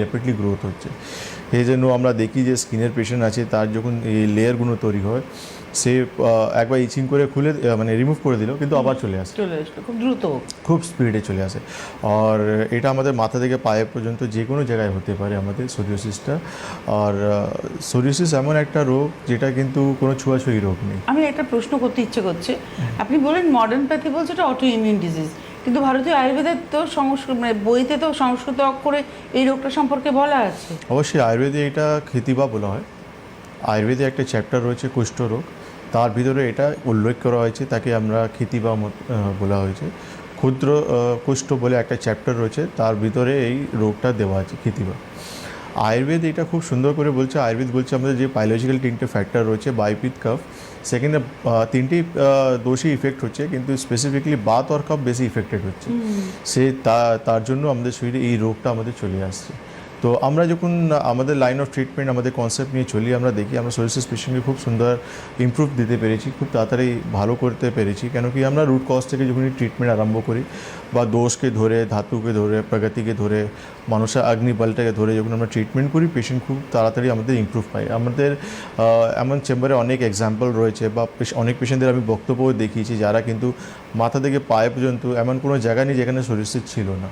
Rapidly growth হচ্ছে। এই জন্য আমরা দেখি যে স্কিনের পেশেন্ট আছে তার যখন এই লেয়ারগুলো তৈরি হয় সে একবার ইচিং করে খুলে মানে রিমুভ করে দিল কিন্তু আবার চলে আসে। চলে আসলো খুব দ্রুত। খুব স্পিডে চলে আসে। আর এটা আমাদের মাথা থেকে পায়ে পর্যন্ত যে কোনো জায়গায় হতে পারে আমাদের সোরিওসিসটা আর সোরিওসিস এমন একটা রোগ যেটা কিন্তু কোনো ছুঁয়াছুঁয়ি রোগ নেই। আমি একটা প্রশ্ন করতে ইচ্ছে করছে। আপনি বলেন মডার্ন প্যাথি বলছে এটা অটো ইমিউন ডিজিজ কিন্তু ভারতীয় আয়ুর্বেদের তো সংস্কৃত মানে বইতে তো সংস্কৃত অক্ষরে এই রোগটা সম্পর্কে বলা আছে। অবশ্যই আয়ুর্বেদে এটা খেতিবা বলা হয়। আয়ুর্বেদে একটা চ্যাপ্টার রয়েছে কুষ্ঠ রোগ। তার ভিতরে এটা উল্লেখ করা হয়েছে, তাকে আমরা খেতিবা বলা হয়েছে। ক্ষুদ্র কুষ্ঠ বলে একটা চ্যাপ্টার রয়েছে, তার ভিতরে এই রোগটা দেওয়া আছে খিতিবা আয়ুর্বেদ এটা খুব সুন্দর করে বলছে আয়ুর্বেদ বলছে আমাদের যে বায়োলজিক্যাল তিনটে ফ্যাক্টর রয়েছে বায়োপিথ কাফ সেকেন্ডে তিনটি দোষই দোষী ইফেক্ট হচ্ছে কিন্তু স্পেসিফিকলি বাত আর কাপ বেশি ইফেক্টেড হচ্ছে। সে তা- তার জন্য আমাদের শরীরে এই রোগটা আমাদের চলে আসছে। তো আমরা যখন আমাদের লাইন অফ ট্রিটমেন্ট আমাদের কনসেপ্ট নিয়ে চলি, আমরা দেখি, আমরা সোরিয়াসিস পেশেন্টকে খুব সুন্দর ইমপ্রুভ দিতে পেরেছি, খুব তাড়াতাড়ি ভালো করতে পেরেছি কেন কি আমরা রুট কজ থেকে যখনই ট্রিটমেন্ট আরম্ভ করি, বা দোষকে ধরে, ধাতুকে ধরে প্রগতিকে ধরে, মানুষের অগ্নিবলটাকে ধরে যখন আমরা ট্রিটমেন্ট করি পেশেন্ট খুব তাড়াতাড়ি আমাদের ইমপ্রুভ পায়। আমাদের এমন চেম্বারে অনেক এক্সাম্পল রয়েছে, বা অনেক পেশেন্টদের আমি বক্তব্যও দেখিয়েছি, যারা কিন্তু মাথা থেকে পায়ে পর্যন্ত এমন কোনো জায়গা নেই যেখানে সোরিয়াসিস ছিল না।